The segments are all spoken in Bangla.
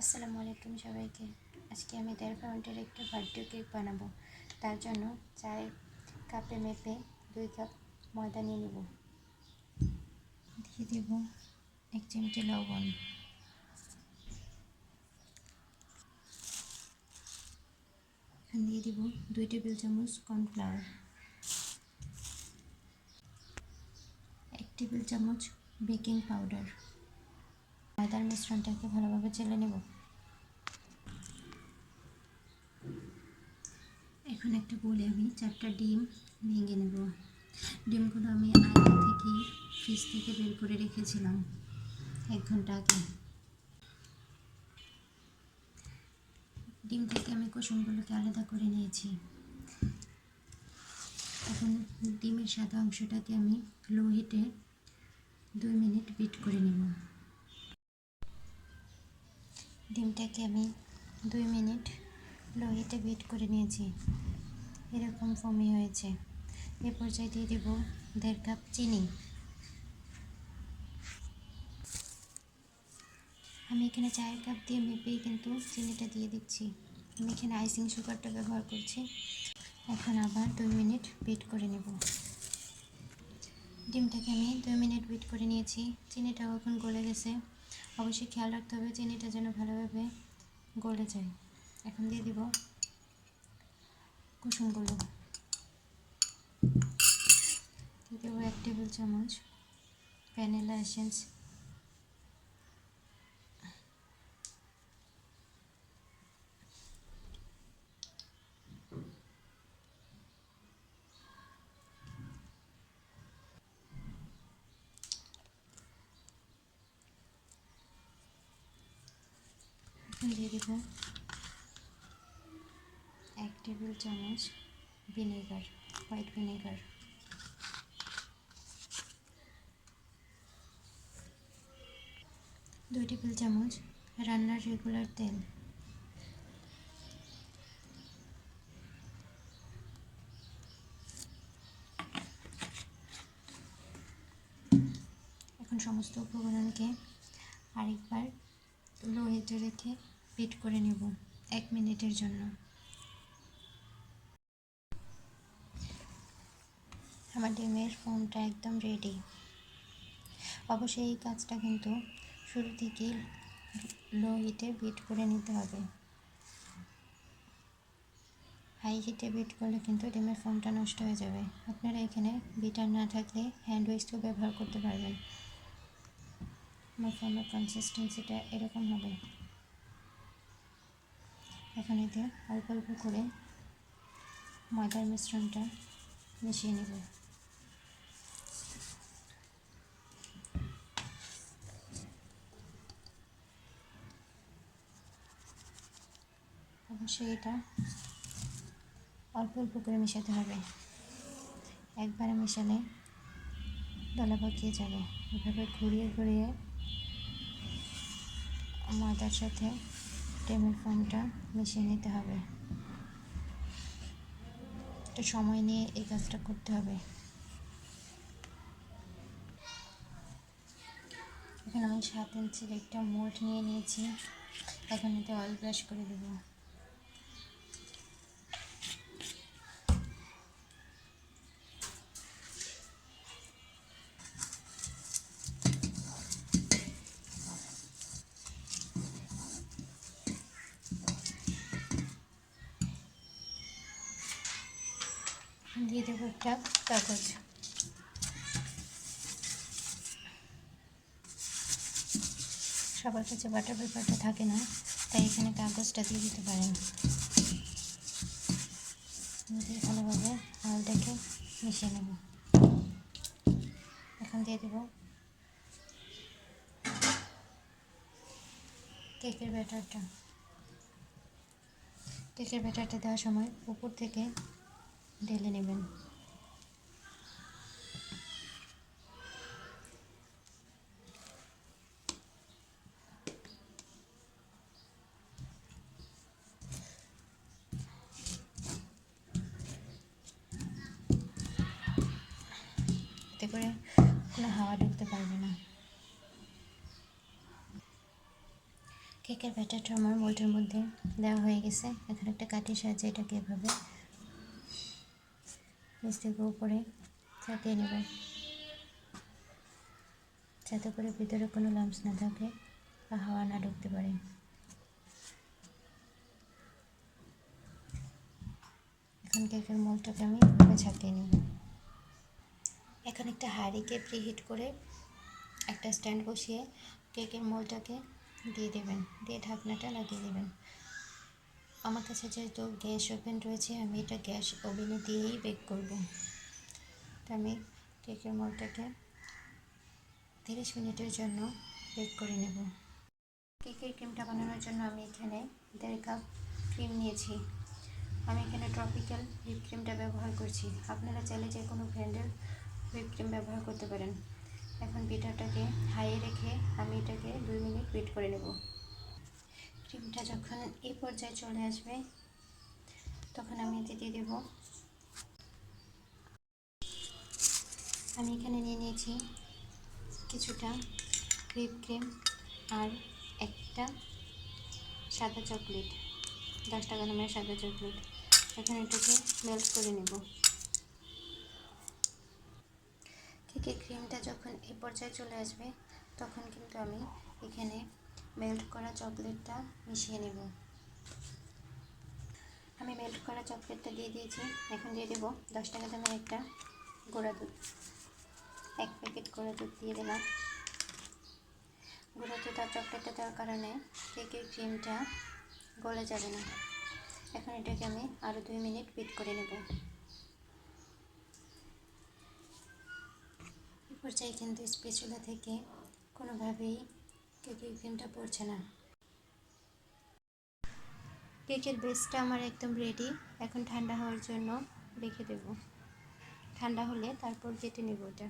আসসালামু আলাইকুম সবাইকে। আজকে আমি দেড় পাউন্ডের একটা বার্থডে কেক বানাবো। তার জন্য চায়ের কাপে মেপে দুই কাপ ময়দা নিয়ে নেব। দিয়ে দেব এক চিমটি লবণ। দিয়ে দিব দুই টেবিল চামচ কর্নফ্লাওয়ার। এক টেবিল চামচ বেকিং পাউডার। ময়দার মিশ্রণটাকে ভালোভাবে চেলে নেব। এখন একটা বলে আমি চারটা ডিম ভেঙে নেব। ডিমগুলো আমি আগে থেকে ফ্রিজ থেকে বের করে রেখেছিলাম এক ঘণ্টা আগে। ডিম থেকে আমি কুসুমগুলোকে আলাদা করে নিয়েছি। এখন ডিমের সাদা অংশটাকে আমি লো হিটে দুই মিনিট বিট করে নেব। ডিমটাকে আমি দুই মিনিট লো হিটে বিট করে নিয়েছি। এরকম ফমি হয়েছে। এ পর্যায়ে দিয়ে দেবো দেড় কাপ চিনি। আমি এখানে চায়ের কাপ দিয়ে মেপেই কিন্তু চিনিটা দিয়ে দিচ্ছি। আমি এখানে আইসিং সুগারটা ব্যবহার করছি। এখন আবার দুই মিনিট বিট করে নেব। ডিমটাকে আমি দুই মিনিট বিট করে নিয়েছি। চিনিটাও এখন গলে গেছে। অবশ্যই খেয়াল রাখতে হবে চিনিটা যেন ভালোভাবে গলে যায়। এখন দিয়ে দিব কুসুমগুলো দিয়ে দেবো এক টেবিল চামচ ভ্যানিলা এসেন্স। দিয়ে দেবো এক টেবিল চামচ ভিনেগার, হোয়াইট ভিনেগার। দুই টেবিল চামচ রান্নার রেগুলার তেল। এখন সমস্ত উপকরণকে আরেকবার লো হিটে রেখে বিট করে নেব এক মিনিটের জন্য। আমার ডিমের ফোমটা একদম রেডি অবশ্যই এই কাজটা কিন্তু শুরু থেকেই লো হিটে বিট করে নিতে হবে। হাই হিটে বিট করলে কিন্তু ডিমের ফোমটা নষ্ট হয়ে যাবে। আপনারা এখানে বিটার না থাকলে হ্যান্ড উইক্সও ব্যবহার করতে পারবেন। আমার ফোমের কনসিস্টেন্সিটা এরকম হবে। এখন এতে অল্প অল্প করে ময়দার মিশ্রণটা মিশিয়ে নেব। অবশ্যই এটা অল্প অল্প করে মেশাতে হবে। একবারে মেশালে দলা পাকিয়ে যাবে। এভাবে ঘুরিয়ে ঘুরিয়ে ময়দার সাথে ফোমটা মিশিয়ে নিতে হবে। একটু সময় নিয়ে এই কাজটা করতে হবে। এখানে আমি সাত ইঞ্চির একটা মোল্ড নিয়ে নিয়েছি। এখন এতে অয়েল ব্রাশ করে দেবো। দিয়ে দেবো একটা কাগজ। সবার কাছে বাটার পেপারটা থাকে না, তাই এখানে কাগজটা দিয়ে দিতে পারেন। দিয়ে ভালোভাবে হালটাকে মিশিয়ে নেব। এখন দিয়ে দেব কেকের ব্যাটারটা। কেকের ব্যাটারটা দেওয়ার সময় উপর থেকে ঢেলে নেবেন। এতে করে কোনো হাওয়া ঢুকতে পারবে না। কেকের ব্যাটারটা আমার মোল্ডের মধ্যে দেওয়া হয়ে গেছে। এখন একটা কাঠির সাহায্যে এটাকে এভাবে নিচ থেকে উপরে চাপিয়ে নেব যাতে করে ভিতরে কোনো লাম্পস না থাকে বা হাওয়া না ঢুকতে পারে এখন কেকের মোলটাকে আমি ছাপিয়ে নেব। এখন একটা হাঁড়িকে প্রিহিট করে একটা স্ট্যান্ড বসিয়ে কেকের মোলটাকে দিয়ে দেবেন। দিয়ে ঢাকনাটা লাগিয়ে দেবেন। আমার কাছে যেহেতু গ্যাস ওভেন রয়েছে, আমি এটা গ্যাস ওভেনে দিয়েই বেক করব। তো আমি কেকের মোলটাকে তিরিশ মিনিটের জন্য বেক করে নেব। কেকের ক্রিমটা বানানোর জন্য আমি এখানে দেড় কাপ ক্রিম নিয়েছি। আমি এখানে ট্রপিক্যাল হুইপ ক্রিমটা ব্যবহার করছি। আপনারা চাইলে যে কোনো ব্র্যান্ডের হুইপ ক্রিম ব্যবহার করতে পারেন। এখন বিটারটাকে হাইয়ে রেখে আমি এটাকে দুই মিনিট ওয়েট করে নেব। ক্রিমটা যখন এই পর্যায়ে চলে আসবে, তখন আমি এতে দিয়ে দেব। আমি এখানে নিয়ে নিয়েছি কিছুটা হুইপ ক্রিম আর একটা সাদা চকলেট দশ টাকা দামের সাদা চকলেট এখন এটাকে মেল্ট করে নেব। থেকে ক্রিমটা যখন এই পর্যায়ে চলে আসবে, তখন কিন্তু আমি এখানে মেল্ট করা চকলেটটা মিশিয়ে নেব। আমি মেল্ট করা চকলেটটা দিয়ে দিয়েছি। এখন দিয়ে দেবো দশ টাকা দামের একটা গুঁড়া দুধ। এক প্যাকেট গুঁড়া দুধ দিয়ে দিলাম। গুঁড়া দুধ আর চকলেটটা দেওয়ার কারণে কেকের ক্রিমটা গলে যাবে না। এখন এটাকে আমি আরও দুই মিনিট বিট করে নেব। পর্যায়ে কিন্তু স্পেচুলা থেকে কোনোভাবেই কেকের ক্রিমটা পড়ছে না। কেকের বেসটা আমার একদম রেডি এখন ঠান্ডা হওয়ার জন্য রেখে দেব। ঠান্ডা হলে তারপর কেটে নেব ওটা।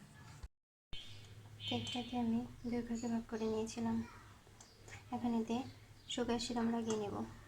কেকটাকে আমি দুই ভাগে ভাগ করে নিয়েছিলাম। এখন এতে সুগার সিরাম লাগিয়ে নেব।